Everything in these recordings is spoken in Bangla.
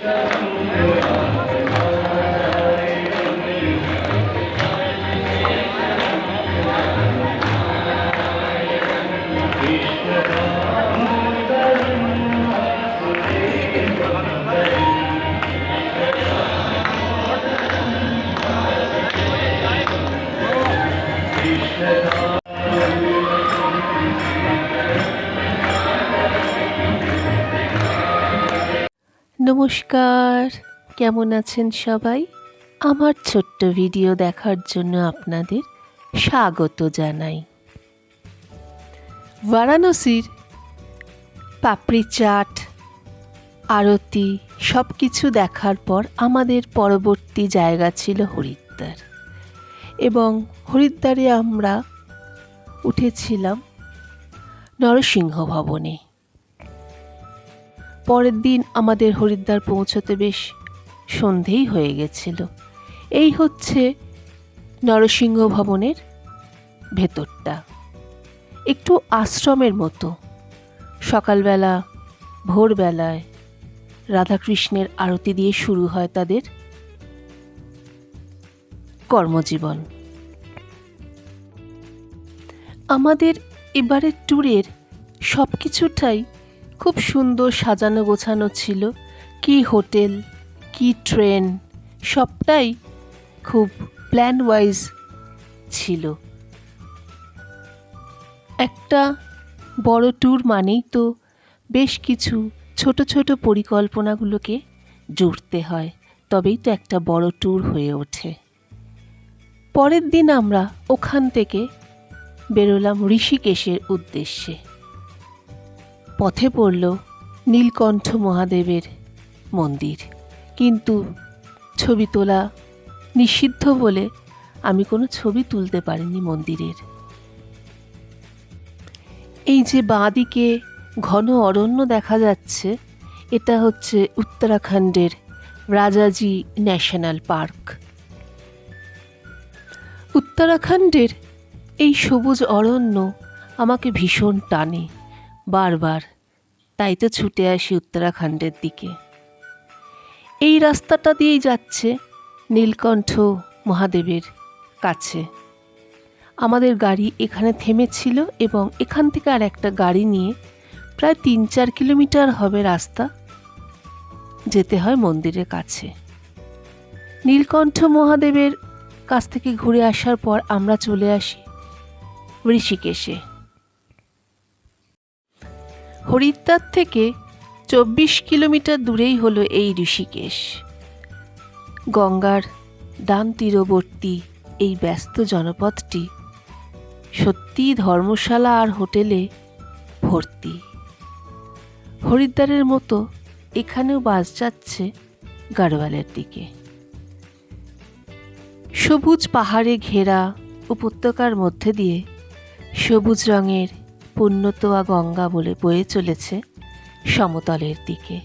Krishna নমস্কার। কেমন আছেন সবাই? আমার ছোট্ট ভিডিও দেখার জন্য আপনাদের স্বাগত জানাই। বারাণসীর পাপড়ি চাট, আরতি সব কিছু দেখার পর আমাদের পরবর্তী জায়গা ছিল হরিদ্বার। এবং হরিদ্বারে আমরা উঠেছিলাম নরসিংহ ভবনে। পরের দিন আমাদের হরিদ্বার পৌঁছতে বেশ সন্ধেই হয়ে গেছিল। এই হচ্ছে নরসিংহ ভবনের ভেতরটা। একটু আশ্রমের মতো। সকালবেলা, ভোরবেলায় রাধাকৃষ্ণের আরতি দিয়ে শুরু হয় তাদের কর্মজীবন। আমাদের এবারের ট্যুরের সব কিছুটাই খুব সুন্দর সাজানো গোছানো ছিল। কি হোটেল, কি ট্রেন, সবটাই খুব প্ল্যান ওয়াইজ ছিল। একটা বড় ট্যুর মানেই তো বেশ কিছু ছোট ছোট পরিকল্পনাগুলোকে জুড়তে হয়, তবেই তো একটা বড় ট্যুর হয়ে ওঠে। পরের দিন আমরা ওখান থেকে বেরোলাম ঋষিকেশের উদ্দেশ্যে। পথে পড়ল নীলকণ্ঠ মহাদেবের মন্দির। কিন্তু ছবি তোলা নিষিদ্ধ বলে আমি কোনো ছবি তুলতে পারিনি মন্দিরের। এই যে বাঁদিকে ঘন অরণ্য দেখা যাচ্ছে, এটা হচ্ছে উত্তরাখণ্ডের রাজাজি ন্যাশনাল পার্ক। উত্তরাখণ্ডের এই সবুজ অরণ্য আমাকে ভীষণ টানে। বারবার। তাই তো ছুটে আসি উত্তরাখণ্ডের দিকে। এই রাস্তাটা দিয়েই যাচ্ছে নীলকণ্ঠ মহাদেবের কাছে। আমাদের গাড়ি এখানে থেমেছিল এবং এখান থেকে আর একটা গাড়ি নিয়ে প্রায় তিন চার কিলোমিটার হবে রাস্তা। যেতে হয় মন্দিরের কাছে। নীলকণ্ঠ মহাদেবের কাছ থেকে ঘুরে আসার পর আমরা চলে আসি ঋষিকেশে। হরিদ্বার থেকে চব্বিশ কিলোমিটার দূরেই হলো এই ঋষিকেশ। গঙ্গার ডান তীরবর্তী এই ব্যস্ত জনপদটি সত্যি ধর্মশালা আর হোটেলে ভর্তি। হরিদ্বারের মতো এখানেও বাস যাচ্ছে গাড়োয়ালের দিকে। সবুজ পাহাড়ে ঘেরা উপত্যকার মধ্যে দিয়ে সবুজ রঙের পুণ্যতোয়া গঙ্গা বলে বয়ে চলেছে সমতলের দিকে।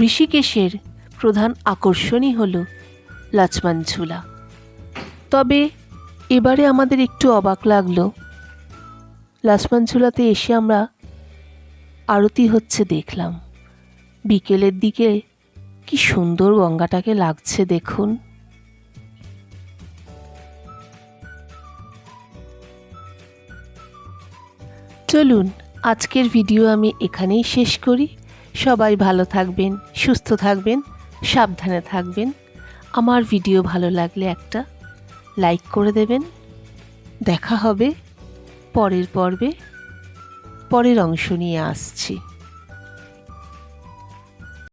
ঋষিকেশের প্রধান আকর্ষণই হল লক্ষ্মণ ঝুলা। তবে এবারে আমাদের একটু অবাক লাগল লক্ষ্মণ ঝুলাতে এসে আমরা আরতি হচ্ছে দেখলাম। বিকেলের দিকে কি সুন্দর গঙ্গাটাকে লাগছে দেখুন। চলুন, আজকের ভিডিও আমি এখানেই শেষ করি। সবাই ভালো থাকবেন, সুস্থ থাকবেন, সাবধানে থাকবেন। আমার ভিডিও ভালো লাগলে একটা লাইক করে দেবেন। দেখা হবে পরের পর্বে। পরের অংশ নিয়ে আসছি।